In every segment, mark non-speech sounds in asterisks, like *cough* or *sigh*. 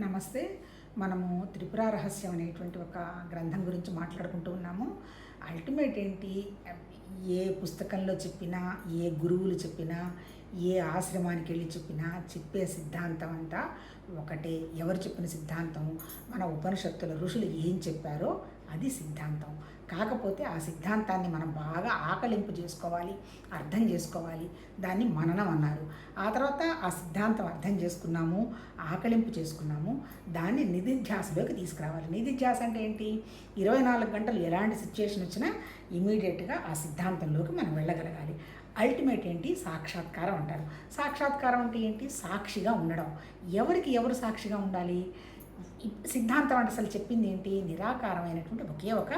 నమస్తే. మనము త్రిపుర రహస్యం అనేటువంటి ఒక గ్రంథం గురించి మాట్లాడుకుంటూ ఉన్నాము. అల్టిమేట్ ఏంటి? ఏ పుస్తకంలో చెప్పినా ఏ గురువులు చెప్పినా ఏ ఆశ్రమానికి వెళ్ళి చెప్పినా చెప్పే సిద్ధాంతం అంతా ఒకటే. ఎవరు చెప్పిన సిద్ధాంతం? మన ఉపనిషత్తుల ఋషులు ఏం చెప్పారో అది సిద్ధాంతం. కాకపోతే ఆ సిద్ధాంతాన్ని మనం బాగా ఆకలింపు చేసుకోవాలి అర్థం చేసుకోవాలి. దాన్ని మననం అన్నారు. ఆ తర్వాత ఆ సిద్ధాంతం అర్థం చేసుకున్నాము ఆకలింపు చేసుకున్నాము. దాన్ని నిధిధ్యాసలోకి తీసుకురావాలి. నిధిధ్యాస అంటే ఏంటి? ఇరవై నాలుగు గంటలు ఎలాంటి సిచ్యుయేషన్ వచ్చినా ఇమీడియట్గా ఆ సిద్ధాంతంలోకి మనం వెళ్ళగలగాలి. అల్టిమేట్ ఏంటి? సాక్షాత్కారం అంటారు. సాక్షాత్కారం అంటే ఏంటి? సాక్షిగా ఉండడం. ఎవరికి ఎవరు సాక్షిగా ఉండాలి? సిద్ధాంతం అంటే అసలు చెప్పింది ఏంటి? నిరాకారమైనటువంటి ఒకే ఒక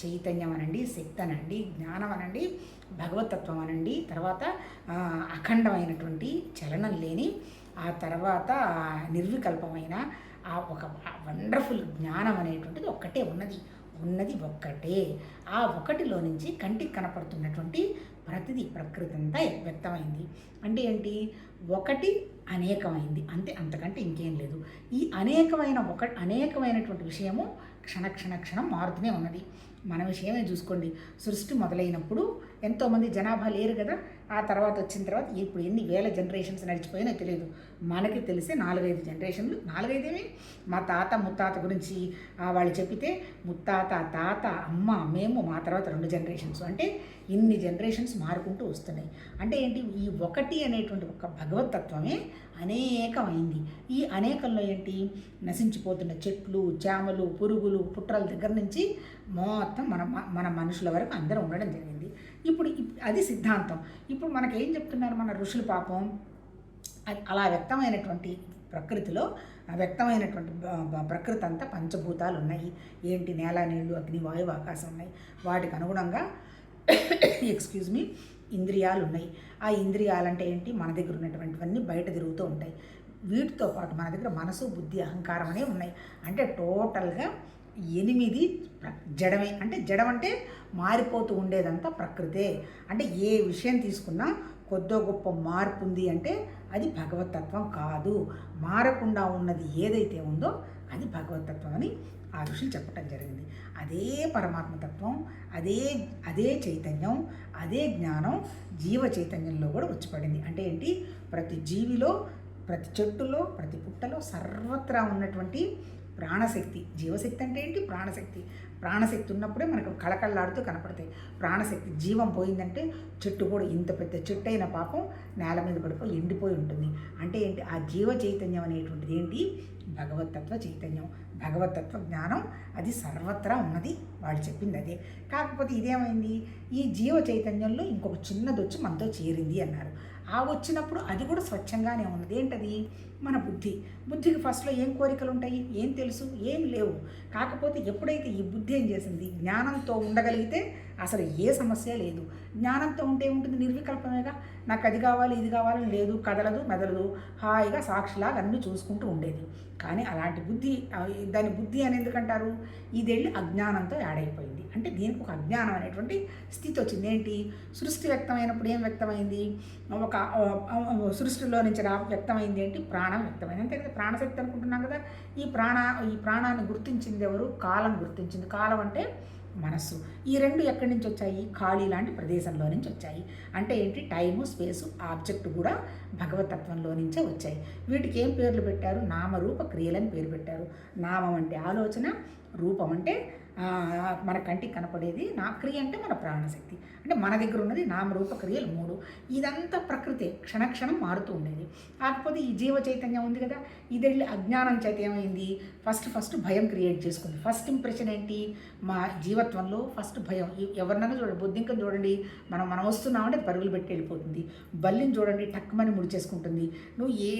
చైతన్యం అనండి శక్తి అనండి జ్ఞానం అనండి భగవతత్వం అనండి తర్వాత అఖండమైనటువంటి చలనం లేని ఆ తర్వాత నిర్వికల్పమైన ఆ ఒక వండర్ఫుల్ జ్ఞానం అనేటువంటిది ఒక్కటే ఉన్నది. ఉన్నది ఒక్కటే. ఆ ఒకటిలో నుంచి కంటికి కనపడుతున్నటువంటి ప్రతిది ప్రకృతి అంతా వ్యక్తమైంది. అంటే ఏంటి? ఒకటి అనేకమైంది. అంతే అంతకంటే ఇంకేం లేదు. ఈ అనేకమైన ఒక అనేకమైనటువంటి విషయము క్షణ క్షణ క్షణం మారుతూనే ఉన్నది. మన విషయమే చూసుకోండి. సృష్టి మొదలైనప్పుడు ఎంతోమంది జనాభా లేరు కదా. ఆ తర్వాత వచ్చిన తర్వాత ఇప్పుడు ఎన్ని వేల జనరేషన్స్ నడిచిపోయినా తెలియదు. మనకి తెలిసే నాలుగైదు జనరేషన్లు నాలుగైదేమి మా తాత ముత్తాత గురించి వాళ్ళు చెప్పితే ముత్తాత తాత అమ్మ మేము మా తర్వాత రెండు జనరేషన్స్ అంటే ఇన్ని జనరేషన్స్ మారుకుంటూ వస్తున్నాయి. అంటే ఏంటి? ఈ ఒకటి అనేటువంటి ఒక భగవతత్వమే అనేకమైంది. ఈ అనేకంలో ఏంటి? నశించిపోతున్న చెట్లు చేమలు పురుగులు పుట్రల దగ్గర నుంచి మొత్తం మన మన మనుషుల వరకు అందరూ ఉండడం జరిగింది. ఇప్పుడు అది సిద్ధాంతం. ఇప్పుడు మనకి ఏం చెప్తున్నారు మన ఋషులు పాపం? అలా వ్యక్తమైనటువంటి ప్రకృతిలో వ్యక్తమైనటువంటి ప్రకృతి అంతా పంచభూతాలు ఉన్నాయి. ఏంటి నేల నీళ్ళు అగ్ని వాయువు ఆకాశం ఉన్నాయి. వాటికి అనుగుణంగా *coughs* ఎక్స్క్యూజ్ మీ ఇంద్రియాలు ఉన్నాయి. ఆ ఇంద్రియాలు అంటే ఏంటి? మన దగ్గర ఉన్నటువంటివన్నీ బయట తిరుగుతూ ఉంటాయి. వీటితో పాటు మన దగ్గర మనసు బుద్ధి అహంకారం అనేవి ఉన్నాయి. అంటే టోటల్గా ఎనిమిది జడమే. అంటే జడం అంటే మారిపోతూ ఉండేదంతా ప్రకృతే. అంటే ఏ విషయం తీసుకున్నా కొద్దో గొప్ప మార్పు ఉంది అంటే అది భగవతత్వం కాదు. మారకుండా ఉన్నది ఏదైతే ఉందో అది భగవతత్వం అని ఆ ఋషులు చెప్పటం జరిగింది. అదే పరమాత్మతత్వం అదే అదే చైతన్యం అదే జ్ఞానం జీవ చైతన్యంలో కూడా వచ్చిపడింది. అంటే ఏంటి? ప్రతి జీవిలో ప్రతి చెట్టులో ప్రతి పుట్టలో సర్వత్రా ఉన్నటువంటి ప్రాణశక్తి. జీవశక్తి అంటే ఏంటి? ప్రాణశక్తి. ప్రాణశక్తి ఉన్నప్పుడే మనకు కళకళలాడుతూ కనపడతాయి. ప్రాణశక్తి జీవం పోయిందంటే చెట్టు కూడా ఇంత పెద్ద చెట్టు అయిన పాపం నేల మీద పడిపోయి ఎండిపోయి ఉంటుంది. అంటే ఏంటి? ఆ జీవ చైతన్యం అనేటువంటిది ఏంటి? భగవతత్వ చైతన్యం. భగవతత్వ జ్ఞానం అది సర్వత్రా ఉన్నది. వాళ్ళు చెప్పింది అదే. కాకపోతే ఇదేమైంది? ఈ జీవ చైతన్యంలో ఇంకొక చిన్నది వచ్చి మనతో చేరింది అన్నారు. ఆ వచ్చినప్పుడు అది కూడా స్వచ్ఛంగానే ఉన్నది. ఏంటది? మన బుద్ధి. బుద్ధికి ఫస్ట్లో ఏం కోరికలు ఉంటాయి ఏం తెలుసు? ఏం లేవు. కాకపోతే ఎప్పుడైతే ఈ బుద్ధి ఏం చేసింది? జ్ఞానంతో ఉండగలిగితే అసలు ఏ సమస్య లేదు. జ్ఞానంతో ఉంటే ఉంటుంది నిర్వికల్పమేగా. నాకు అది కావాలి ఇది కావాలని లేదు కదలదు మెదలదు. హాయిగా సాక్షిలాగా అన్నీ చూసుకుంటూ ఉండేది. కానీ అలాంటి బుద్ధి దాని బుద్ధి అని ఎందుకంటారు? ఇది వెళ్ళి అజ్ఞానంతో యాడ్ అయిపోయింది. అంటే దీనికి ఒక అజ్ఞానం అనేటువంటి స్థితి వచ్చింది. ఏంటి? సృష్టి వ్యక్తమైనప్పుడు ఏం వ్యక్తమైంది? ఒక సృష్టిలో నుంచి రా వ్యక్తమైంది ఏంటి? ప్రాణం వ్యక్తమైంది. అంతే ప్రాణశక్తి అనుకుంటున్నాం కదా. ఈ ప్రాణ ఈ ప్రాణాన్ని గుర్తించింది ఎవరు? కాలం గుర్తించింది. కాలం అంటే మనస్సు. ఈ రెండు ఎక్కడి నుంచి వచ్చాయి? ఖాళీ లాంటి ప్రదేశంలో నుంచి వచ్చాయి. అంటే ఏంటి? టైము స్పేసు ఆబ్జెక్ట్ కూడా భగవతత్వంలో నుంచే వచ్చాయి. వీటికి ఏం పేర్లు పెట్టారు? నామరూప క్రియలని పేరు పెట్టారు. నామం అంటే ఆలోచన రూపం అంటే మన కంటికి కనపడేది నా క్రియ అంటే మన ప్రాణశక్తి. అంటే మన దగ్గర ఉన్నది నామరూప క్రియలు మూడు. ఇదంతా ప్రకృతే క్షణక్షణం మారుతూ ఉండేది. కాకపోతే ఈ జీవ చైతన్యం ఉంది కదా ఇది వెళ్ళి అజ్ఞానం చేత ఏమైంది? ఫస్ట్ ఫస్ట్ భయం క్రియేట్ చేసుకుంది. ఫస్ట్ ఇంప్రెషన్ ఏంటి? మా జీవత్వంలో ఫస్ట్ భయం. ఎవరినైనా చూడండి బొద్దింకను చూడండి మనం మనం వస్తున్నామంటే పరుగులు పెట్టి వెళ్ళిపోతుంది. బల్లిని చూడండి టక్కుమని ముడిచేసుకుంటుంది నువ్వు ఏ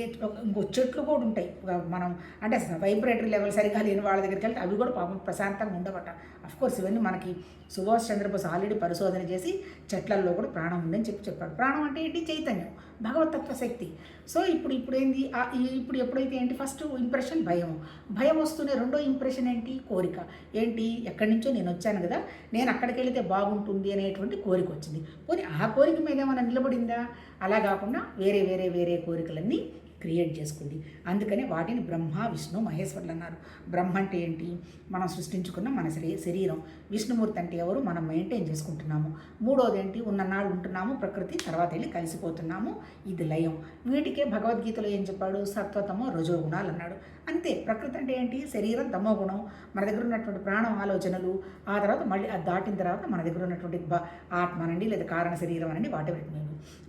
ఇంకో చెట్లు కూడా ఉంటాయి. మనం అంటే వైబ్రేటరీ లెవెల్ సరిగా లేని వాళ్ళ దగ్గరికి వెళ్తే అవి కూడా పాపం ప్రశాంతంగా ఉండవట అనమాట. కోర్స్ ఇవన్నీ మనకి సుభాష్ చంద్రబోస్ ఆల్రెడీ పరిశోధన చేసి చెట్లల్లో కూడా ప్రాణం ఉందని చెప్పి చెప్పాడు. ప్రాణం అంటే ఏంటి? చైతన్యం భగవతత్వ శక్తి. సో ఇప్పుడు ఇప్పుడు ఏంది? ఇప్పుడు ఎప్పుడైతే ఏంటి? ఫస్ట్ ఇంప్రెషన్ భయం భయం వస్తూనే రెండో ఇంప్రెషన్ ఏంటి? కోరిక. ఏంటి? ఎక్కడి నుంచో నేను వచ్చాను కదా నేను అక్కడికి వెళితే బాగుంటుంది అనేటువంటి కోరిక వచ్చింది. పోనీ ఆ కోరిక మీద ఏమైనా నిలబడిందా? అలా కాకుండా వేరే వేరే వేరే కోరికలన్నీ క్రియేట్ చేసుకుంది. అందుకనే వాటిని బ్రహ్మ విష్ణు మహేశ్వరులు అన్నారు. బ్రహ్మ అంటే ఏంటి? మనం సృష్టించుకున్న మన శరీ శరీరం. విష్ణుమూర్తి అంటే ఎవరు? మనం మెయింటైన్ చేసుకుంటున్నాము. మూడోది ఏంటి ఉన్ననాళ్ళు ఉంటున్నాము ప్రకృతి తర్వాత వెళ్ళి కలిసిపోతున్నాము. ఇది లయం. వీటికే భగవద్గీతలో ఏం చెప్పాడు? సత్వతమో రజోగుణాలు అన్నాడు. అంతే. ప్రకృతి అంటే ఏంటి? శరీరం తమో గుణం. మన దగ్గర ఉన్నటువంటి ప్రాణం ఆలోచనలు. ఆ తర్వాత మళ్ళీ అది దాటిన తర్వాత మన దగ్గర ఉన్నటువంటి ఆత్మ అనండి లేదా కారణ శరీరం అనండి వాటి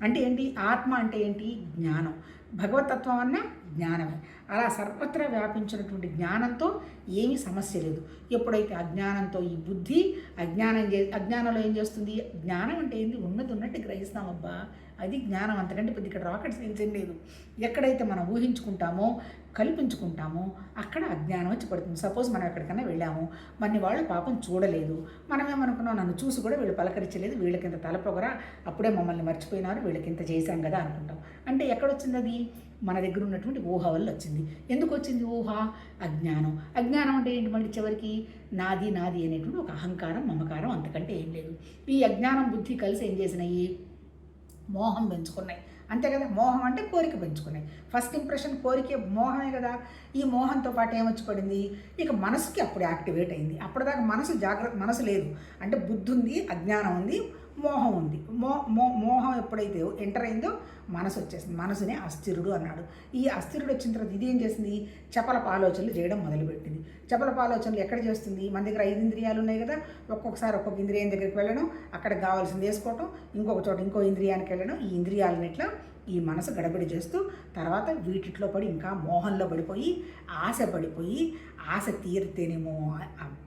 అంటే ఏంటి? ఆత్మ అంటే ఏంటి? జ్ఞానం. భగవతత్వం అన్న జ్ఞానమే. అలా సర్వత్రా వ్యాపించినటువంటి జ్ఞానంతో ఏమీ సమస్య లేదు. ఎప్పుడైతే అజ్ఞానంతో ఈ బుద్ధి అజ్ఞానం చే అజ్ఞానంలో ఏం చేస్తుంది? జ్ఞానం అంటే ఏంది? ఉన్నది ఉన్నట్టు గ్రహిస్తామబ్బా. అది జ్ఞానం అంతకంటే ఇక్కడ రాకెట్ సైన్స్ ఏం లేదు. ఎక్కడైతే మనం ఊహించుకుంటామో కల్పించుకుంటామో అక్కడ అజ్ఞానం వచ్చి పడుతుంది. సపోజ్ మనం ఎక్కడికైనా వెళ్ళాము మన వాళ్ళు పాపం చూడలేదు. మనమేమనుకున్నాం నన్ను చూసి కూడా వీళ్ళు పలకరించలేదు వీళ్ళకింత తలపొగరా అప్పుడే మమ్మల్ని మర్చిపోయినారు వీళ్ళకి ఇంత చేశాం కదా అనుకుంటాం. అంటే ఎక్కడొచ్చింది అది? మన దగ్గర ఉన్నటువంటి ఊహ వల్ల వచ్చింది. ఎందుకు వచ్చింది ఊహ? అజ్ఞానం. అజ్ఞానం అంటే ఏంటి మళ్ళీ చివరికి? నాది నాది అనేటువంటి ఒక అహంకారం మమకారం అంతకంటే ఏం లేదు. ఈ అజ్ఞానం బుద్ధి కలిసి ఏం చేసినాయి? మోహం పెంచుకున్నాయి. అంతే కదా? మోహం అంటే కోరిక పెంచుకున్నాయి. ఫస్ట్ ఇంప్రెషన్ కోరిక మోహమే కదా? ఈ మోహంతో పాటు ఏమొచ్చి పడింది ఇక మనసుకి అప్పుడు యాక్టివేట్ అయింది. అప్పటిదాకా మనసు జాగ్రత్త మనసు లేదు. అంటే బుద్ధి ఉంది అజ్ఞానం ఉంది మోహం ఉంది. మో మో మోహం ఎప్పుడైతే ఎంటర్ అయిందో మనసు వచ్చేసింది. మనసునే అస్థిరుడు అన్నాడు. ఈ అస్థిరుడు వచ్చిన తర్వాత ఇది ఏం చేసింది? చపల ఆలోచనలు చేయడం మొదలుపెట్టింది. చపల ఆలోచనలు ఎక్కడ చేస్తుంది? మన దగ్గర ఐదు ఇంద్రియాలు ఉన్నాయి కదా. ఒక్కొక్కసారి ఒక్కొక్క ఇంద్రియం దగ్గరికి వెళ్ళడం అక్కడ కావాల్సింది వేసుకోవటం ఇంకొక చోట ఇంకో ఇంద్రియానికి వెళ్ళడం ఈ ఇంద్రియాలన్నిట్లో ఇట్లా ఈ మనసు గడబడి చేస్తూ తర్వాత వీటిట్లో పడి ఇంకా మోహంలో పడిపోయి ఆశ పడిపోయి ఆశ తీరితేనేమో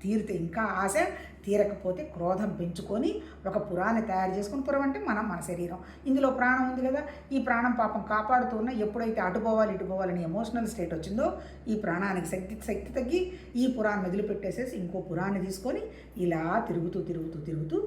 తీరితే ఇంకా ఆశ తీరకపోతే క్రోధం పెంచుకొని ఒక పురాన్ని తయారు చేసుకుని పురం అంటే మనం మన శరీరం. ఇందులో ప్రాణం ఉంది కదా ఈ ప్రాణం పాపం కాపాడుతూ ఉన్న ఎప్పుడైతే అటు పోవాలి ఇటు పోవాలని ఎమోషనల్ స్టేట్ వచ్చిందో ఈ ప్రాణానికి శక్తి శక్తి తగ్గి ఈ పురాన్ని వదిలిపెట్టేసేసి ఇంకో పురాన్ని తీసుకొని ఇలా తిరుగుతూ తిరుగుతూ తిరుగుతూ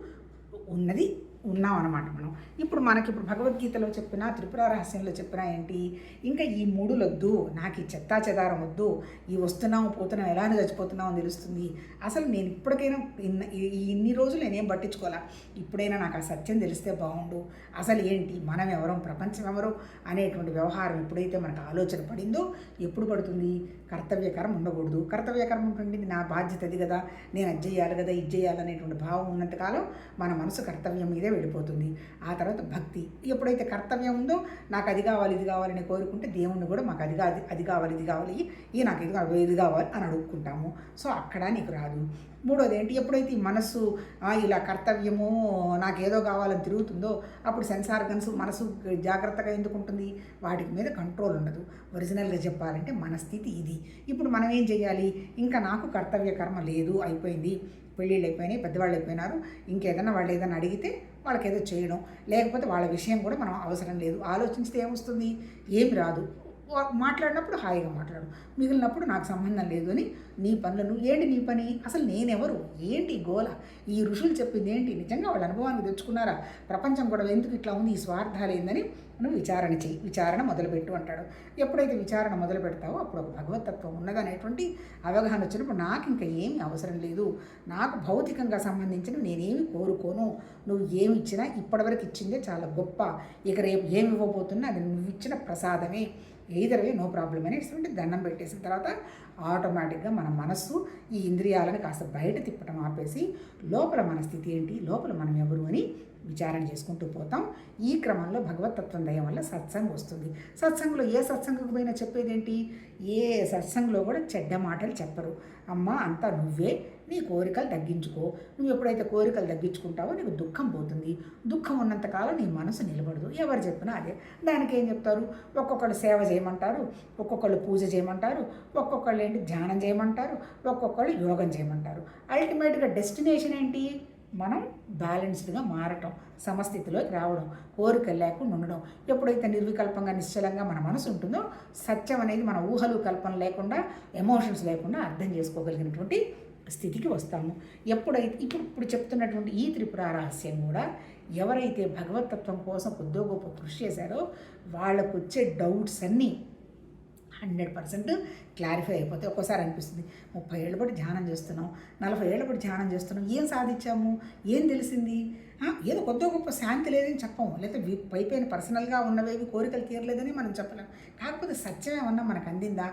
ఉన్నది ఉన్నాం అనమాట మనం. ఇప్పుడు మనకి ఇప్పుడు భగవద్గీతలో చెప్పిన త్రిపుర రహస్యంలో చెప్పిన ఏంటి? ఇంకా ఈ మూడులు వద్దు నాకు ఈ చెత్తా చెదారం వద్దు ఈ వస్తున్నాము పోతున్నాం ఎలానే చచ్చిపోతున్నాం అని తెలుస్తుంది. అసలు నేను ఇప్పటికైనా ఇన్న- ఈ ఈ ఇన్ని రోజులు నేనేం పట్టించుకోవాలా? ఇప్పుడైనా నాకు ఆ సత్యం తెలిస్తే బాగుండు. అసలు ఏంటి? మనం ఎవరం? ప్రపంచం ఎవరు? అనేటువంటి వ్యవహారం ఎప్పుడైతే మనకు ఆలోచన పడిందో ఎప్పుడు పడుతుంది? కర్తవ్యకరం ఉండకూడదు. కర్తవ్యకరం ఉంటుంది నా బాధ్యత అది కదా. నేను అది చేయాలి కదా ఇది చేయాలి అనేటువంటి భావం ఉన్నంతకాలం మన మనసు కర్తవ్యం మీదే వెళ్ళిపోతుంది. ఆ తర్వాత భక్తి. ఎప్పుడైతే కర్తవ్యం ఉందో నాకు అది కావాలి ఇది కావాలని కోరుకుంటే దేవుణ్ణి కూడా మాకు అది కాదు అది కావాలి ఇది కావాలి ఈ నాకు ఇది కావాలి ఇది కావాలి అని అడుక్కుంటాము. సో అక్కడ నీకు రాదు. మూడోది ఏంటి? ఎప్పుడైతే ఈ మనస్సు ఇలా కర్తవ్యము నాకేదో కావాలని తిరుగుతుందో అప్పుడు సెన్సార్ గన్స్ మనసు జాగ్రత్తగా ఎందుకు ఉంటుంది? వాటి మీద కంట్రోల్ ఉండదు. ఒరిజినల్గా చెప్పాలంటే మన స్థితి ఇది. ఇప్పుడు మనం ఏం చేయాలి? ఇంకా నాకు కర్తవ్య కర్మ లేదు అయిపోయింది. పెళ్ళిళ్ళు అయిపోయినాయి పెద్దవాళ్ళు అయిపోయినారు. ఇంకేదైనా వాళ్ళు ఏదైనా అడిగితే వాళ్ళకి ఏదో చేయడం. లేకపోతే వాళ్ళ విషయం కూడా మనం అవసరం లేదు. ఆలోచించితే ఏమొస్తుంది? ఏమి రాదు. మాట్లాడినప్పుడు హాయిగా మాట్లాడు. మిగిలినప్పుడు నాకు సంబంధం లేదు అని నీ పనులు నువ్వు ఏంటి నీ పని? అసలు నేనెవరు? ఏంటి గోల? ఈ ఋషులు చెప్పింది ఏంటి? నిజంగా వాళ్ళ అనుభవానికి తెచ్చుకున్నారా? ప్రపంచం కూడా ఎందుకు ఇట్లా ఉంది? ఈ స్వార్థాలు ఏందని నువ్వు విచారణ చెయ్యి. విచారణ మొదలుపెట్టు అంటాడు. ఎప్పుడైతే విచారణ మొదలు పెడతావో అప్పుడు ఒక భగవతత్వం ఉన్నదనేటువంటి అవగాహన వచ్చినప్పుడు నాకు ఇంకా ఏమీ అవసరం లేదు. నాకు భౌతికంగా సంబంధించిన నేనేమి కోరుకోను. నువ్వు ఏమి ఇచ్చినా ఇప్పటివరకు ఇచ్చిందే చాలా గొప్ప. ఇక రేపు ఏమి ఇవ్వబోతున్నా అది నువ్వు ఇచ్చిన ప్రసాదమే. ఎయిదర్వే నో ప్రాబ్లం అనేటువంటి దండం పెట్టేసిన తర్వాత ఆటోమేటిక్గా మన మనస్సు ఈ ఇంద్రియాలను కాస్త బయట తిప్పటం ఆపేసి లోపల మన స్థితి ఏంటి? లోపల మనం ఎవరు అని విచారణ చేసుకుంటూ పోతాం. ఈ క్రమంలో భగవతత్వం దయ వల్ల సత్సంగం వస్తుంది. సత్సంగంలో ఏ సత్సంగకు పోయినా చెప్పేది ఏంటి ఏ సత్సంగంలో కూడా చెడ్డ మాటలు చెప్పరు. అమ్మ అంతా నువ్వే. నీ కోరికలు తగ్గించుకో. నువ్వు ఎప్పుడైతే కోరికలు తగ్గించుకుంటావో నీకు దుఃఖం పోతుంది. దుఃఖం ఉన్నంతకాలం నీ మనసు నిలబడదు. ఎవరు చెప్పినా అదే. దానికి ఏం చెప్తారు? ఒక్కొక్కళ్ళు సేవ చేయమంటారు. ఒక్కొక్కళ్ళు పూజ చేయమంటారు. ఒక్కొక్కళ్ళు ఏంటి? ధ్యానం చేయమంటారు. ఒక్కొక్కళ్ళు యోగం చేయమంటారు. అల్టిమేట్గా డెస్టినేషన్ ఏంటి? మనం బ్యాలెన్స్డ్గా మారటం సమస్థితిలోకి రావడం కోరిక లేకుండా ఉండడం. ఎప్పుడైతే నిర్వికల్పంగా నిశ్చలంగా మన మనసు ఉంటుందో సత్యం అనేది మన ఊహలు కల్పన లేకుండా ఎమోషన్స్ లేకుండా అర్థం చేసుకోగలిగినటువంటి స్థితికి వస్తాము. ఎప్పుడైతే ఇప్పుడు ఇప్పుడు చెప్తున్నటువంటి ఈ త్రిపుర రహస్యం కూడా ఎవరైతే భగవతత్వం కోసం ఉద్యోగ కృషి చేశారో వాళ్ళకు వచ్చే డౌట్స్ అన్నీ హండ్రెడ్ పర్సెంట్ క్లారిఫై అయిపోతే ఒక్కోసారి అనిపిస్తుంది ముప్పై ఏళ్ళ పాటు ధ్యానం చేస్తున్నాం నలభై ఏళ్ళ పాటు ధ్యానం చేస్తున్నాం ఏం సాధించాము ఏం తెలిసింది? ఏదో కొద్ది గొప్ప శాంతి లేదని చెప్పము లేకపోతే పైపైన పర్సనల్గా ఉన్నవేవి కోరికలు తీరలేదని మనం చెప్పలేం. కాకపోతే సత్యం ఏమన్నా మనకు అందిందా?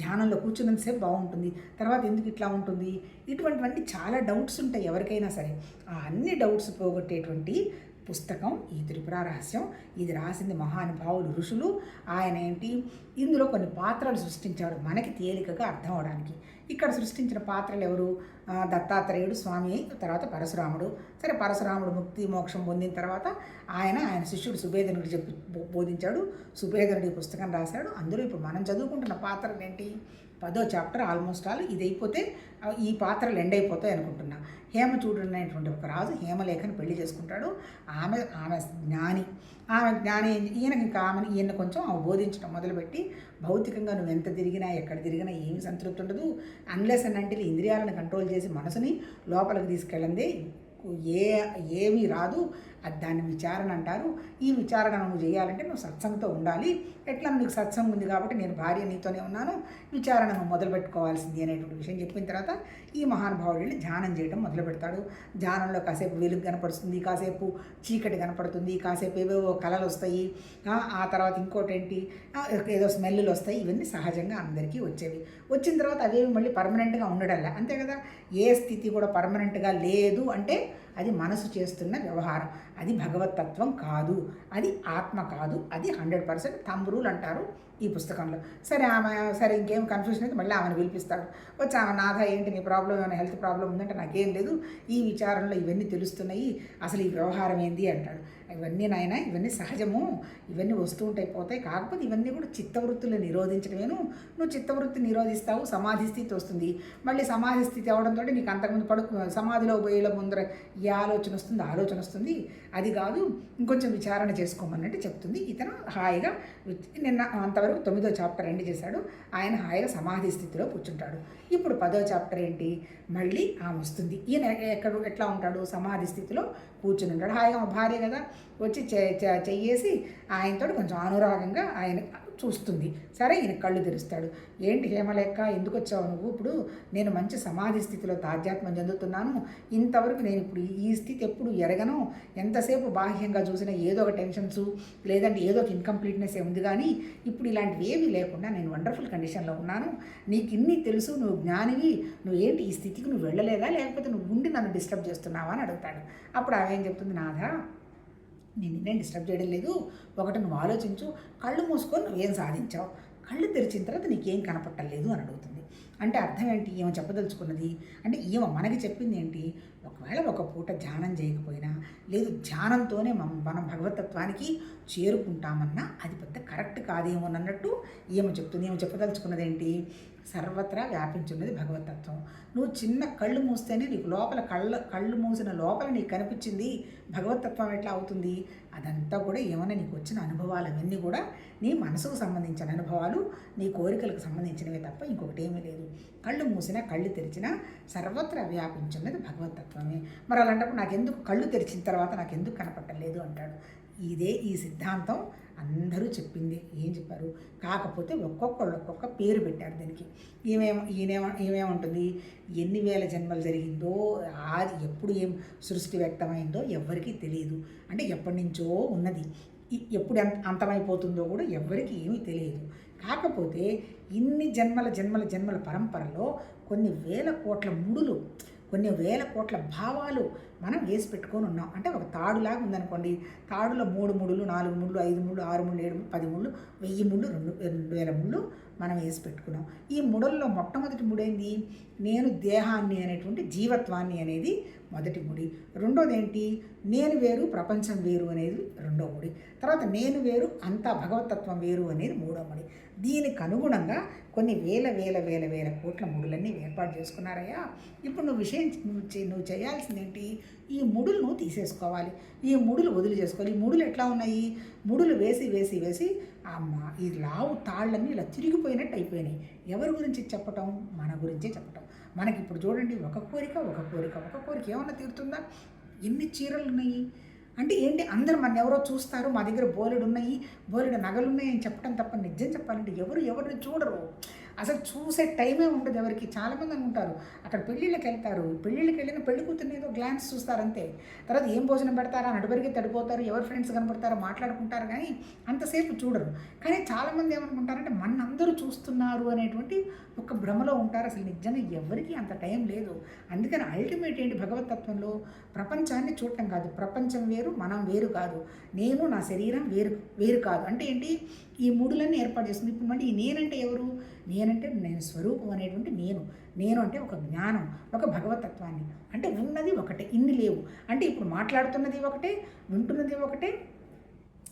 ధ్యానంలో కూర్చున్నంతసేపు బాగుంటుంది తర్వాత ఎందుకు ఇట్లా ఉంటుంది? ఇటువంటివన్నీ చాలా డౌట్స్ ఉంటాయి ఎవరికైనా సరే. ఆ అన్ని డౌట్స్ పోగొట్టేటువంటి పుస్తకం ఈ త్రిపుర రహస్యం ఇది రాసింది మహానుభావులు ఋషులు. ఆయన ఏంటి? ఇందులో కొన్ని పాత్రలు సృష్టించాడు మనకి తేలికగా అర్థం అవడానికి. ఇక్కడ సృష్టించిన పాత్రలు ఎవరు? దత్తాత్రేయుడు స్వామి తర్వాత పరశురాముడు. సరే పరశురాముడు ముక్తి మోక్షం పొందిన తర్వాత ఆయన ఆయన శిష్యుడు సుభేదనుడికి చెప్పి బోధించాడు. సుభేదనుడి పుస్తకం రాశాడు. అందులో ఇప్పుడు మనం చదువుకుంటున్న పాత్రలు ఏంటి? పదో చాప్టర్ ఆల్మోస్ట్ ఆల్ ఇది అయిపోతే ఈ పాత్రలు ఎండ్ అయిపోతాయి అనుకుంటున్నా. హేమచూడు అనేటువంటి ఒక రాజు హేమలేఖని పెళ్ళి చేసుకుంటాడు. ఆమె ఆమె జ్ఞాని. ఆమె జ్ఞాని ఈయనకి ఇంకా ఆమెను ఈయన కొంచెం ఆమె బోధించడం మొదలుపెట్టి భౌతికంగా నువ్వు ఎంత తిరిగినా ఎక్కడ తిరిగినా ఏమి సంతృప్తి ఉండదు. అన్లెస్ అని ఇంద్రియాలను కంట్రోల్ చేసి మనసుని లోపలికి తీసుకెళ్ళండి. ఏ ఏమీ రాదు. అది దాన్ని విచారణ అంటారు. ఈ విచారణ నువ్వు చేయాలంటే నువ్వు సత్సంగతో ఉండాలి. ఎట్లా నీకు సత్సంగం ఉంది కాబట్టి నేను భార్య నీతోనే ఉన్నాను. విచారణ నువ్వు మొదలు పెట్టుకోవాల్సింది అనేటువంటి విషయం చెప్పిన తర్వాత ఈ మహానుభావుడు వెళ్ళి ధ్యానం చేయడం మొదలు పెడతాడు. ధ్యానంలో కాసేపు వెలుగు కనపడుతుంది కాసేపు చీకటి కనపడుతుంది కాసేపు ఏవేవో కళలు వస్తాయి. ఆ, తర్వాత ఇంకోటి ఏంటి? ఏదో స్మెల్లు వస్తాయి. ఇవన్నీ సహజంగా అందరికీ వచ్చేవి. వచ్చిన తర్వాత అవేవి మళ్ళీ పర్మనెంట్గా ఉండడల్లా అంతే కదా? ఏ స్థితి కూడా పర్మనెంట్గా లేదు అంటే అది మనసు చేస్తున్న వ్యవహారం. అది భగవతత్వం కాదు. అది ఆత్మ కాదు. అది హండ్రెడ్ పర్సెంట్ థంబ్ రూల్ అంటారు ఈ పుస్తకంలో. సరే ఆమె సరే ఇంకేం కన్ఫ్యూషన్ అయితే మళ్ళీ ఆమెను పిలిపిస్తాడు. వచ్చి ఆమె నాథ ఏంటి నీ ప్రాబ్లం ఏమైనా హెల్త్ ప్రాబ్లం ఉందంటే నాకేం లేదు. ఈ విచారంలో ఇవన్నీ తెలుస్తున్నాయి. అసలు ఈ వ్యవహారం ఏంది? అంటాడు. ఇవన్నీ నాయన ఇవన్నీ సహజము. ఇవన్నీ వస్తూ ఉంటాయి పోతాయి. కాకపోతే ఇవన్నీ కూడా చిత్తవృత్తులు నిరోధించడమేను. నువ్వు చిత్తవృత్తి నిరోధిస్తావు సమాధి స్థితి వస్తుంది. మళ్ళీ సమాధి స్థితి అవడంతో నీకు అంతకుముందు పడుకు సమాధిలో పోయేలా ముందర ఈ ఆలోచన వస్తుంది ఆలోచన వస్తుంది. అది కాదు ఇంకొంచెం విచారణ చేసుకోమన్నట్టు చెప్తుంది. ఇతను హాయిగా నిన్న అంతవరకు తొమ్మిదో చాప్టర్ ఎండ్ చేశాడు. ఆయన హాయిగా సమాధి స్థితిలో కూర్చుంటాడు. ఇప్పుడు పదో చాప్టర్ ఏంటి? మళ్ళీ ఆమె వస్తుంది. ఈయన ఎక్కడ ఎట్లా ఉంటాడు? సమాధి స్థితిలో కూర్చుని ఉంటాడు. హాయిగా మా భార్య కదా. వచ్చి చెయ్యేసి ఆయనతో కొంచెం అనురాగంగా ఆయన చూస్తుంది. సరే ఈయన కళ్ళు తెరుస్తాడు. ఏంటి హేమలేక్క ఎందుకు వచ్చావు నువ్వు? ఇప్పుడు నేను మంచి సమాధి స్థితిలో తాధ్యాత్మం చెందుతున్నాను. ఇంతవరకు నేను ఇప్పుడు ఈ స్థితి ఎప్పుడు ఎరగను. ఎంతసేపు బాహ్యంగా చూసినా ఏదో ఒక టెన్షన్స్ లేదంటే ఏదో ఒక ఇన్కంప్లీట్నెస్ ఉంది కానీ ఇప్పుడు ఇలాంటివి ఏమీ లేకుండా నేను వండర్ఫుల్ కండిషన్లో ఉన్నాను. నీకు ఇన్ని తెలుసు నువ్వు జ్ఞానివి. నువ్వు ఏంటి ఈ స్థితికి నువ్వు వెళ్ళలేదా? లేకపోతే నువ్వు ఉండి నన్ను డిస్టర్బ్ చేస్తున్నావా? అని అడుగుతాడు. అప్పుడు ఆమె ఏం చెప్తుంది? నాథా నేను నేను డిస్టర్బ్ చేయడం లేదు. ఒకటి నువ్వు ఆలోచించు. కళ్ళు మూసుకొని నువ్వేం సాధించావు? కళ్ళు తెరిచిన తర్వాత నీకేం కనపట్టలేదు అని అడుగుతుంది. అంటే అర్థం ఏంటి? ఈమె చెప్పదలుచుకున్నది? అంటే ఈమె మనకి చెప్పింది ఏంటి? ఒకవేళ ఒక పూట ధ్యానం చేయకపోయినా లేదు ధ్యానంతోనే మనం భగవతత్వానికి చేరుకుంటామన్నా అది పెద్ద కరెక్ట్ కాదేమో అన్నట్టు ఈమె చెప్తుంది. ఈమె చెప్పదలుచుకున్నది ఏంటి? సర్వత్రా వ్యాపించున్నది భగవతత్వం. నువ్వు చిన్న కళ్ళు మూస్తేనే నీకు లోపల కళ్ళ కళ్ళు మూసిన లోపల నీకు కనిపించింది భగవతత్వం ఎట్లా అవుతుంది? అదంతా కూడా ఏమైనా నీకు వచ్చిన అనుభవాలు అవన్నీ కూడా నీ మనసుకు సంబంధించిన అనుభవాలు నీ కోరికలకు సంబంధించినవే తప్ప ఇంకొకటి ఏమీ లేదు. కళ్ళు మూసినా కళ్ళు తెరిచినా సర్వత్రా వ్యాపించున్నది భగవతత్వమే. మరి అలాంటప్పుడు నాకెందుకు కళ్ళు తెరిచిన తర్వాత నాకెందుకు కనపట్టలేదు అంటాడు. ఇదే ఈ సిద్ధాంతం అందరూ చెప్పింది ఏం చెప్పారు? కాకపోతే ఒక్కొక్కళ్ళు ఒక్కొక్క పేరు పెట్టారు దీనికి. ఈమెం ఈయనేమ ఈమెమంటుంది ఎన్ని వేల జన్మలు జరిగిందో ఆది ఎప్పుడు ఏం సృష్టి వ్యక్తమైందో ఎవ్వరికీ తెలియదు. అంటే ఎప్పటి నుంచో ఉన్నది. ఎప్పుడు అంతమైపోతుందో కూడా ఎవ్వరికీ ఏమీ తెలియదు. కాకపోతే ఇన్ని జన్మల జన్మల జన్మల పరంపరలో కొన్ని వేల కోట్ల ముడులు కొన్ని వేల కోట్ల భావాలు మనం వేసి పెట్టుకొని ఉన్నాం. అంటే ఒక తాడులాగా ఉందనుకోండి తాడులో మూడు ముళ్ళు నాలుగు ముళ్ళు ఐదు ముళ్ళు ఆరు ముళ్ళు ఏడు ముళ్ళు పది ముళ్ళు వెయ్యి ముళ్ళు రెండు రెండు వేల ముళ్ళు మనం వేసి పెట్టుకున్నాం. ఈ ముడల్లో మొట్టమొదటి ముడేంది నేను దేహాన్ని అనేటువంటి జీవత్వాన్ని అనేది మొదటి ముడి. రెండోది ఏంటి? నేను వేరు ప్రపంచం వేరు అనేది రెండో ముడి. తర్వాత నేను వేరు అంతా భగవతత్వం వేరు అనేది మూడో ముడి. దీనికి అనుగుణంగా కొన్ని వేల వేల వేల వేల కోట్ల ముడులన్నీ ఏర్పాటు చేసుకున్నారయ్యా. ఇప్పుడు నువ్వు విషయం నువ్వు నువ్వు చేయాల్సింది ఏంటి ఈ ముడులు నువ్వు తీసేసుకోవాలి. ఈ ముడులు వదిలి చేసుకోవాలి. ఈ ముడులు ఎట్లా ఉన్నాయి? ముడులు వేసి వేసి వేసి అమ్మ ఈ లావు తాళ్ళన్నీ ఇలా తిరిగిపోయినట్టు అయిపోయినాయి. ఎవరి గురించి చెప్పటం? మన గురించే చెప్పటం. మనకి ఇప్పుడు చూడండి ఒక కోరిక ఒక కోరిక ఒక కోరిక ఏమన్నా తీరుతుందా? ఎన్ని చీరలు ఉన్నాయి? అంటే ఏంటి? అందరు మన ఎవరో చూస్తారు మా దగ్గర బోలెడు ఉన్నాయి బోలెడు నగలు ఉన్నాయి అని చెప్పడం తప్ప నిజం చెప్పాలంటే ఎవరు ఎవరిని చూడరు. అసలు చూసే టైమే ఉండదు ఎవరికి. చాలామంది అనుకుంటారు అక్కడ పెళ్ళిళ్ళకి వెళ్తారు పెళ్ళిళ్ళకి వెళ్ళిన పెళ్ళి కూతుర్ని ఏదో గ్లాన్స్ చూస్తారు అంతే తర్వాత ఏం భోజనం పెడతారా నడుబరికి తడిపోతారు ఎవరు ఫ్రెండ్స్ కనపడతారో మాట్లాడుకుంటారు కానీ అంతసేపు చూడరు. కానీ చాలామంది ఏమనుకుంటారంటే మన అందరూ చూస్తున్నారు అనేటువంటి ఒక భ్రమలో ఉంటారు. అసలు నిజంగా ఎవరికి అంత టైం లేదు. అందుకని అల్టిమేట్ ఏంటి భగవతత్వంలో ప్రపంచాన్ని చూడటం కాదు. ప్రపంచం వేరు మనం వేరు కాదు. నేను నా శరీరం వేరు వేరు కాదు. అంటే ఏంటి? ఈ మూడులన్నీ ఏర్పాటు చేస్తుంది. ఇప్పుడు మళ్ళీ ఈ నేనంటే ఎవరు? నేనంటే నేను స్వరూపం అనేటువంటి నేను. నేను అంటే ఒక జ్ఞానం ఒక భగవతత్వాన్ని. అంటే ఉన్నది ఒకటే ఇన్ని లేవు. అంటే ఇప్పుడు మాట్లాడుతున్నది ఒకటే వింటున్నది ఒకటే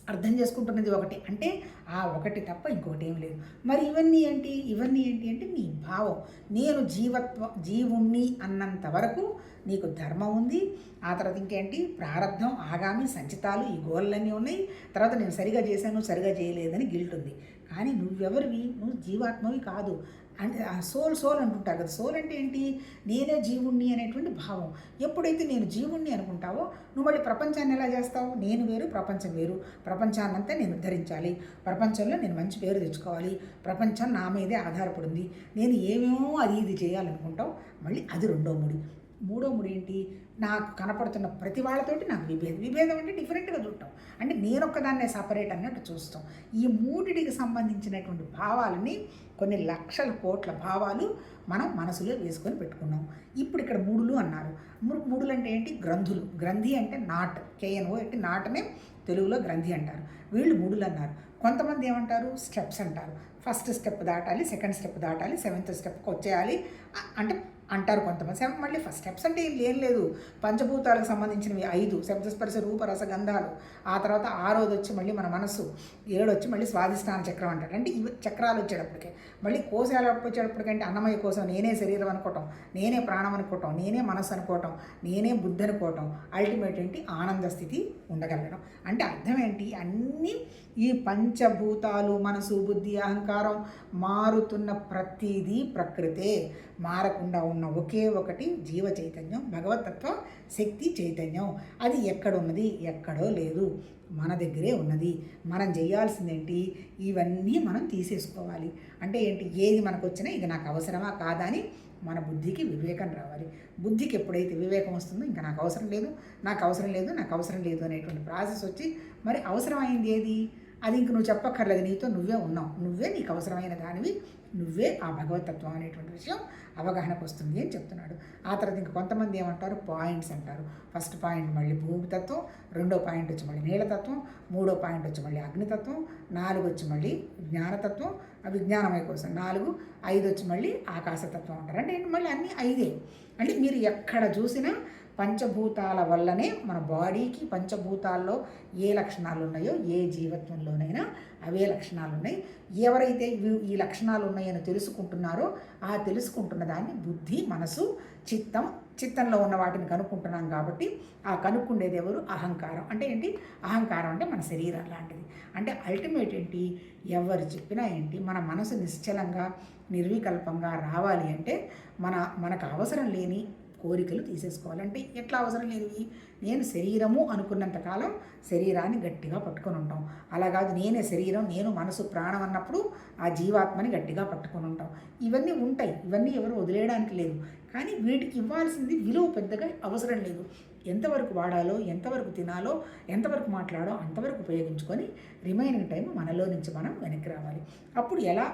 అర్థం చేసుకుంటున్నది ఒకటి. అంటే ఆ ఒకటి తప్ప ఇంకొకటి ఏం లేదు. మరి ఇవన్నీ ఏంటి? ఇవన్నీ ఏంటి అంటే నీ భావం. నేను జీవత్వ జీవుణ్ణి అన్నంత వరకు నీకు ధర్మం ఉంది. ఆ తర్వాత ఇంకేంటి? ప్రారంధం ఆగామి సంచితాలు ఈ గోళ్ళన్నీ ఉన్నాయి. తర్వాత నేను సరిగా చేశాను సరిగా చేయలేదని గిల్ట్ ఉంది. కానీ నువ్వెవరివి? నువ్వు జీవాత్మవి కాదు. అంటే ఆ సోల్ సోల్ అంటుంటారు కదా. సోల్ అంటే ఏంటి? నేనే జీవుణ్ణి అనేటువంటి భావం. ఎప్పుడైతే నేను జీవుణ్ణి అనుకుంటావో నువ్వు మళ్ళీ ప్రపంచాన్ని ఎలా చేస్తావు? నేను వేరు ప్రపంచం వేరు. ప్రపంచాన్నంతా నేను ఉద్ధరించాలి. ప్రపంచంలో నేను మంచి పేరు తెచ్చుకోవాలి. ప్రపంచం నా మీదే ఆధారపడింది. నేను ఏమేమో అది ఇది చేయాలనుకుంటావు మళ్ళీ అది రెండో ముడి. మూడో ముడి ఏంటి? నాకు కనపడుతున్న ప్రతి వాళ్ళతోటి నాకు విభేదం విభేదం అంటే డిఫరెంట్గా చూడటం. అంటే నేను ఒక్కదాన్నే సపరేట్ అన్నట్టు చూస్తాం. ఈ మూడిటికి సంబంధించినటువంటి భావాలని కొన్ని లక్షల కోట్ల భావాలు మనం మనసులో వేసుకొని పెట్టుకున్నాం. ఇప్పుడు ఇక్కడ మూడులు అన్నారు. మూడులు అంటే ఏంటి? గ్రంథులు. గ్రంథి అంటే నాట్. కేఎన్ఓ అంటే నాటనే తెలుగులో గ్రంథి అంటారు. వీళ్ళు మూడులు అన్నారు. కొంతమంది ఏమంటారు? స్టెప్స్ అంటారు. ఫస్ట్ స్టెప్ దాటాలి సెకండ్ స్టెప్ దాటాలి సెవెంత్ స్టెప్కి వచ్చేయాలి అంటే అంటారు కొంతమంది. సెవెన్ మళ్ళీ ఫస్ట్ స్టెప్స్ అంటే ఏం లేదు. పంచభూతాలకు సంబంధించినవి ఐదు. శబ్దస్పర్శ రూపరస గంధాలు. ఆ తర్వాత ఆరోది వచ్చి మళ్ళీ మన మనసు ఏడు వచ్చి మళ్ళీ స్వాధిష్టాన చక్రం అంటారు. అంటే ఇవి చక్రాలు వచ్చేటప్పటికే. మళ్ళీ కోశాలు వచ్చేటప్పటికంటే అన్నమయ్య కోసం నేనే శరీరం అనుకోవటం నేనే ప్రాణం అనుకోవటం నేనే మనసు అనుకోవటం నేనే బుద్ధి అనుకోవటం అల్టిమేట్ ఏంటి? ఆనంద స్థితి ఉండగలగడం. అంటే అర్థం ఏంటి? అన్నీ ఈ పంచభూతాలు మనసు బుద్ధి అహంకారం మారుతున్న ప్రతిదీ ప్రకృతే. మారకుండా ఉన్న ఒకే ఒకటి జీవ చైతన్యం భగవతత్వ శక్తి చైతన్యం. అది ఎక్కడ ఉన్నది ఎక్కడో లేదు. మన దగ్గరే ఉన్నది. మనం చేయాల్సిందేంటి? ఇవన్నీ మనం తీసేసుకోవాలి. అంటే ఏంటి? ఏది మనకు వచ్చినా ఇది నాకు అవసరమా? కాదా? అని మన బుద్ధికి వివేకం రావాలి. బుద్ధికి ఎప్పుడైతే వివేకం వస్తుందో ఇంకా నాకు అవసరం లేదు నాకు అవసరం లేదు నాకు అవసరం లేదు అనేటువంటి ప్రాసెస్ వచ్చి మరి అవసరమైంది ఏది? అది ఇంక నువ్వు చెప్పక్కర్లేదు నీతో నువ్వే ఉన్నావు. నువ్వే నీకు అవసరమైన దానివి నువ్వే ఆ భగవతత్వం అనేటువంటి విషయం అవగాహనకు వస్తుంది అని చెప్తున్నాడు. ఆ తర్వాత ఇంక కొంతమంది ఏమంటారు? పాయింట్స్ అంటారు. ఫస్ట్ పాయింట్ మళ్ళీ భూమితత్వం రెండో పాయింట్ వచ్చి మళ్ళీ నీళ్ళతత్వం మూడో పాయింట్ వచ్చి మళ్ళీ అగ్నితత్వం నాలుగు వచ్చి మళ్ళీ జ్ఞానతత్వం విజ్ఞానమయ కోసం. నాలుగు ఐదు వచ్చి మళ్ళీ ఆకాశతత్వం అంటారు. అంటే మళ్ళీ అన్నీ ఐదే. అంటే మీరు ఎక్కడ చూసినా పంచభూతాల వల్లనే మన బాడీకి పంచభూతాల్లో ఏ లక్షణాలు ఉన్నాయో ఏ జీవత్వంలోనైనా అవే లక్షణాలు ఉన్నాయి ఎవరైతే ఈ లక్షణాలు ఉన్నాయని తెలుసుకుంటున్నారో ఆ తెలుసుకుంటున్న దాన్ని బుద్ధి మనసు చిత్తం చిత్తంలో ఉన్న వాటిని కనుక్కుంటున్నాం కాబట్టి ఆ కనుక్కుండేది ఎవరు? అహంకారం. అంటే ఏంటి? అహంకారం అంటే మన శరీరం లాంటిది. అంటే అల్టిమేట్ ఏంటి? ఎవరు చెప్పినా ఏంటి? మన మనసు నిశ్చలంగా నిర్వికల్పంగా రావాలి అంటే మన మనకు అవసరం లేని కోరికలు తీసేసుకోవాలంటే ఎట్లా అవసరం లేనివి నేను శరీరము అనుకున్నంత కాలం శరీరాన్ని గట్టిగా పట్టుకొని ఉంటాం. అలా కాదు నేనే శరీరం నేను మనసు ప్రాణం అన్నప్పుడు ఆ జీవాత్మని గట్టిగా పట్టుకొని ఉంటాం. ఇవన్నీ ఉంటాయి. ఇవన్నీ ఎవరు వదిలేయడానికి లేదు. కానీ వీటికి ఇవ్వాల్సింది విలువ పెద్దగా అవసరం లేదు. ఎంతవరకు వాడాలో ఎంతవరకు తినాలో ఎంతవరకు మాట్లాడో అంతవరకు ఉపయోగించుకొని రిమైనింగ్ టైం మనలో నుంచి మనం వెనక్కి రావాలి. అప్పుడు ఎలా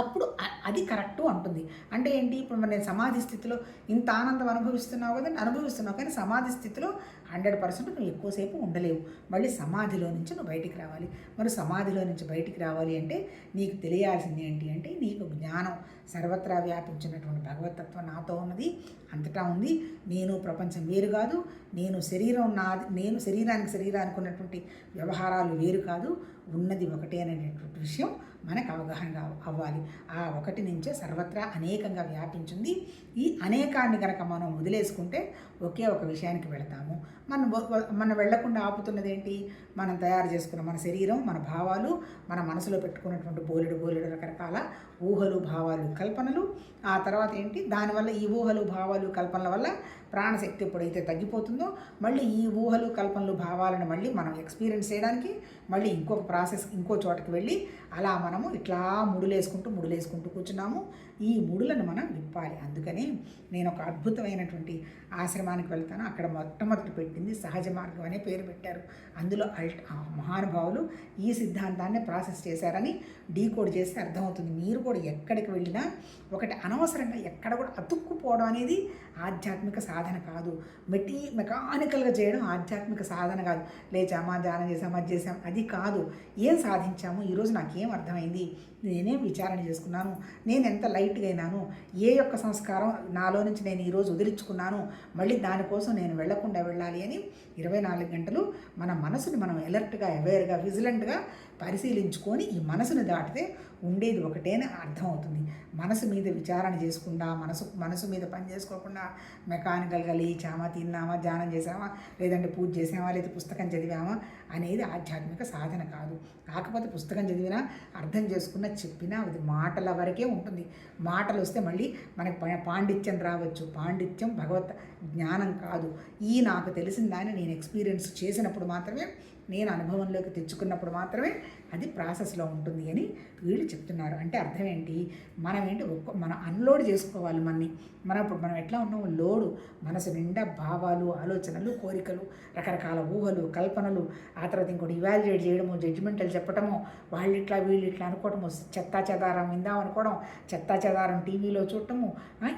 అప్పుడు అది కరెక్టు అంటుంది. అంటే ఏంటి? ఇప్పుడు నేను సమాధి స్థితిలో ఇంత ఆనందం అనుభవిస్తున్నావు కదా అనుభవిస్తున్నావు కానీ సమాధి స్థితిలో హండ్రెడ్ పర్సెంట్ నువ్వు ఎక్కువసేపు ఉండలేవు. మళ్ళీ సమాధిలో నుంచి నువ్వు బయటికి రావాలి. మరి సమాధిలో నుంచి బయటికి రావాలి అంటే నీకు తెలియాల్సింది ఏంటి అంటే నీకు జ్ఞానం. సర్వత్రా వ్యాపించినటువంటి భగవతత్వం నాతో ఉన్నది అంతటా ఉంది. నేను ప్రపంచం వేరు కాదు. నేను శరీరం నా నేను శరీరానికి శరీరానికి ఉన్నటువంటి వ్యవహారాలు వేరు కాదు. ఉన్నది ఒకటే అనేటటువంటి విషయం మనకు అవగాహన అవ్వాలి. ఆ ఒకటి నుంచే సర్వత్రా అనేకంగా వ్యాపించింది. ఈ అనేకాన్ని కనుక మనం వదిలేసుకుంటే ఒకే ఒక విషయానికి వెళతాము. మనం మనం వెళ్ళకుండా ఆపుతున్నది ఏంటి మనం తయారు చేసుకున్న మన శరీరం మన భావాలు మన మనసులో పెట్టుకున్నటువంటి బోలెడు బోలెడు రకరకాల ఊహలు భావాలు కల్పనలు. ఆ తర్వాత ఏంటి? దానివల్ల ఈ ఊహలు భావాలు కల్పనల వల్ల ప్రాణశక్తి ఎప్పుడైతే తగ్గిపోతుందో మళ్ళీ ఈ ఊహలు కల్పనలు భావాలను మళ్ళీ మనం ఎక్స్పీరియన్స్ చేయడానికి మళ్ళీ ఇంకొక ప్రాసెస్ ఇంకో చోటకి వెళ్ళి అలా మనము ఇట్లా ముడులేసుకుంటూ ముడులేసుకుంటూ కూర్చున్నాము. ఈ ముడులను మనం విప్పాలి. అందుకని నేను ఒక అద్భుతమైనటువంటి ఆశ్రమానికి వెళ్తాను. అక్కడ మొట్టమొదటి పెట్టింది సహజ మార్గం అనే పేరు పెట్టారు. అందులో అల్ట్ ఆ మహానుభావులు ఈ సిద్ధాంతాన్ని ప్రాసెస్ చేశారని డీకోడ్ చేస్తే అర్థమవుతుంది. మీరు కూడా ఎక్కడికి వెళ్ళినా ఒకటి అనవసరంగా ఎక్కడ కూడా అతుక్కుపోవడం అనేది ఆధ్యాత్మిక సాధన కాదు. మెటీ మెకానికల్గా చేయడం ఆధ్యాత్మిక సాధన కాదు. లేచామా ధ్యానం చేసామా అది చేసాం అది కాదు. ఏం సాధించాము? ఈరోజు నాకేం అర్థమైంది? నేనేం విచారణ చేసుకున్నాను? నేను ఎంత లైట్గా అయినాను. ఏ యొక్క సంస్కారం నాలో నుంచి నేను ఈరోజు వదిలించుకున్నాను మళ్ళీ దానికోసం నేను వెళ్ళకుండా వెళ్ళాలి అని ఇరవై నాలుగు గంటలు మన మనసుని మనం ఎలర్ట్గా అవేర్గా విజిలెంట్గా పరిశీలించుకొని ఈ మనసుని దాటితే ఉండేది ఒకటేనే అర్థమవుతుంది. మనసు మీద విచారణ చేసుకుండా మనసు మనసు మీద పని చేసుకోకుండా మెకానికల్గా లేచామా తిన్నామా ధ్యానం చేసామా లేదంటే పూజ చేసామా లేదా పుస్తకం చదివామా అనేది ఆధ్యాత్మిక సాధన కాదు. కాకపోతే పుస్తకం చదివినా అర్థం చేసుకున్న చెప్పినా అది మాటల వరకే ఉంటుంది. మాటలు వస్తే మళ్ళీ మనకి పా- పాండిత్యం రావచ్చు. పాండిత్యం భగవత్ జ్ఞానం కాదు. ఈ నాకు తెలిసిన దాన్ని నేను ఎక్స్పీరియన్స్ చేసినప్పుడు మాత్రమే నేను అనుభవంలోకి తెచ్చుకున్నప్పుడు మాత్రమే అది ప్రాసెస్లో ఉంటుంది అని వీళ్ళు చెప్తున్నారు. అంటే అర్థం ఏంటి? మనం ఏంటి ఒక్క మనం అన్లోడ్ చేసుకోవాలి మనని. మనం ఇప్పుడు మనం ఎట్లా ఉన్నాము లోడు మనసు నిండా భావాలు ఆలోచనలు కోరికలు రకరకాల ఊహలు కల్పనలు ఆ తర్వాత ఇంకోటి ఇవాల్యుయేట్ చేయడము జడ్జిమెంటల్ చెప్పడము వాళ్ళు ఇట్లా వీళ్ళు ఇట్లా అనుకోవడము చెత్తా చెదారం విందాం అనుకోవడం చెత్తా చెదారం టీవీలో చూడటము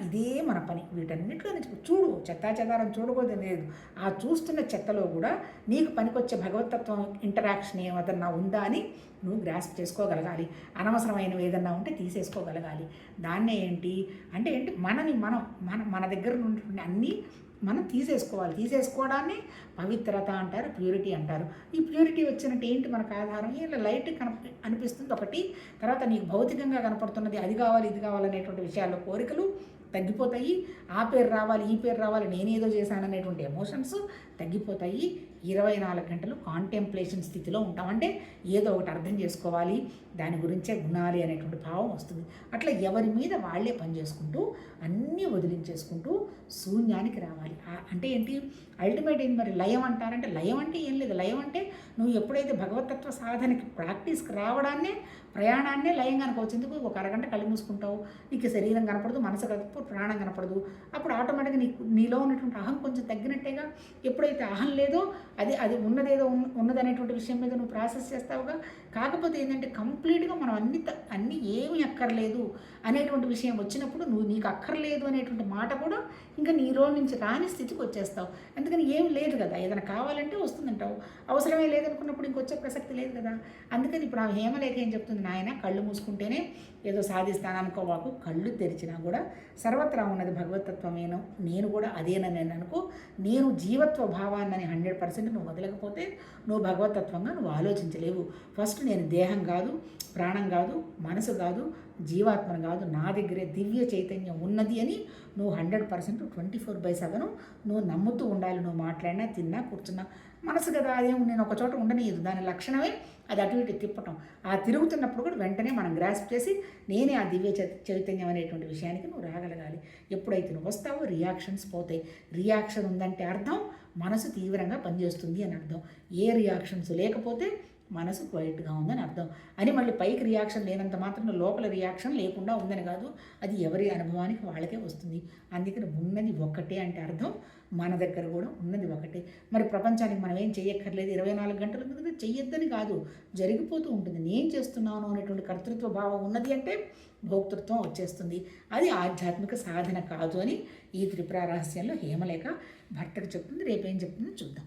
ఇదే మన పని. వీటన్నిటిలో చూడు చెత్తా చెదారం చూడకూడదు లేదు. ఆ చూస్తున్న చెత్తలో కూడా నీకు పనికొచ్చే భగవత్ భగవతత్వం ఇంటరాక్షన్ ఏమదన్నా ఉందా అని నువ్వు గ్రాస్ప్ చేసుకోగలగాలి. అనవసరమైనవి ఏదన్నా ఉంటే తీసేసుకోగలగాలి. దాన్నే ఏంటి అంటే ఏంటి? మనని మనం మన మన దగ్గర ఉన్నటువంటి అన్నీ మనం తీసేసుకోవాలి. తీసేసుకోవడాన్ని పవిత్రత అంటారు ప్యూరిటీ అంటారు. ఈ ప్యూరిటీ వచ్చినట్టు ఏంటి మనకు ఆధారం? ఇలా లైట్ కనప అనిపిస్తుంది ఒకటి తర్వాత నీకు భౌతికంగా కనపడుతున్నది అది కావాలి ఇది కావాలనేటువంటి విషయాల్లో కోరికలు తగ్గిపోతాయి. ఆ పేరు రావాలి ఈ పేరు రావాలి నేనేదో చేశాననేటువంటి ఎమోషన్స్ తగ్గిపోతాయి. ఇరవై నాలుగు గంటలు కాంటెంప్లేషన్ స్థితిలో ఉంటాం. అంటే ఏదో ఒకటి అర్థం చేసుకోవాలి. దాని గురించే గుణాలి అనేటువంటి భావం వస్తుంది. అట్లా ఎవరి మీద వాళ్ళే పని చేసుకుంటూ అన్నీ వదిలించేసుకుంటూ శూన్యానికి రావాలి. అంటే ఏంటి? అల్టిమేట్ ఏంటి మరి? లయం అంటారంటే లయం అంటే ఏం లేదు. లయం అంటే నువ్వు ఎప్పుడైతే భగవతత్వ సాధనకి ప్రాక్టీస్కి రావడాన్నే ప్రయాణాన్నే లయంగా అనుకోవచ్చు. ఎందుకు? ఒక అరగంట కళ్ళు మూసుకుంటావు. నీకు శరీరం కనపడదు మనసు కనపడదు ప్రాణం కనపడదు. అప్పుడు ఆటోమేటిక్గా నీకు నీలో ఉన్నటువంటి అహం కొంచెం తగ్గినట్టేగా ఎప్పుడైతే అహం లేదో అది అది ఉన్నదేదో ఉన్నదనేటువంటి విషయం మీద నువ్వు ప్రాసెస్ చేస్తావుగా. కాకపోతే ఏంటంటే కంప్లీట్గా మనం అన్ని అన్ని ఏమీ అక్కర్లేదు అనేటువంటి విషయం వచ్చినప్పుడు నువ్వు నీకు అక్కర్లేదు అనేటువంటి మాట కూడా ఇంకా నీ రోజు నుంచి రాని స్థితికి వచ్చేస్తావు. అందుకని ఏం లేదు కదా ఏదైనా కావాలంటే వస్తుందంటావు. అవసరమే లేదనుకున్నప్పుడు ఇంకొచ్చే ప్రసక్తి లేదు కదా. అందుకని ఇప్పుడు ఆ హేమలేఖ ఏం చెప్తుంది? నాయన కళ్ళు మూసుకుంటేనే ఏదో సాధిస్తాను అనుకోవాకు కళ్ళు తెరిచినా కూడా సర్వత్రా ఉన్నది భగవతత్వమేను నేను కూడా అదేనని నేను అనుకో నేను జీవత్వ భావాన్ని హండ్రెడ్ పర్సెంట్ నువ్వు వదలకపోతే నువ్వు భగవతత్వంగా నువ్వు ఆలోచించలేవు. ఫస్ట్ నేను దేహం కాదు ప్రాణం కాదు మనసు కాదు జీవాత్మను కాదు నా దగ్గరే దివ్య చైతన్యం ఉన్నది అని నువ్వు hundred percent twenty four by seven నువ్వు నమ్ముతూ ఉండాలి. నువ్వు మాట్లాడినా తిన్నా కూర్చున్నా మనసు కదా అదేం నేను ఒక చోట ఉండనీయదు. దాని లక్షణమే అది అటు ఇటు తిప్పటం. ఆ తిరుగుతున్నప్పుడు కూడా వెంటనే మనం గ్రాస్ప్ చేసి నేనే ఆ దివ్య చైతన్యం అనేటువంటి విషయానికి నువ్వు రాగలగాలి. ఎప్పుడైతే నువ్వు వస్తావో రియాక్షన్స్ పోతాయి. రియాక్షన్ ఉందంటే అర్థం మనసు తీవ్రంగా పనిచేస్తుంది అని అర్థం. ఏ రియాక్షన్స్ లేకపోతే మనసు క్వైట్గా ఉందని అర్థం. అని మళ్ళీ పైకి రియాక్షన్ లేనంత మాత్రం లోపల రియాక్షన్ లేకుండా ఉందని కాదు అది ఎవరి అనుభవానికి వాళ్ళకే వస్తుంది. అందుకని ఉన్నది ఒక్కటే అంటే అర్థం. మన దగ్గర కూడా ఉన్నది ఒకటే మరి ప్రపంచానికి మనం ఏం చేయక్కర్లేదు ఇరవై నాలుగు గంటలు ఉంది చెయ్యొద్దని కాదు. జరిగిపోతూ ఉంటుంది. నేను చేస్తున్నాను అనేటువంటి కర్తృత్వ భావం ఉన్నది అంటే భోక్తృత్వం వచ్చేస్తుంది. అది ఆధ్యాత్మిక సాధన కాదు అని ఈ త్రిపుర రహస్యంలో హేమలేఖ భర్తకు చెప్తుంది. రేపేం చెప్తుందో చూద్దాం.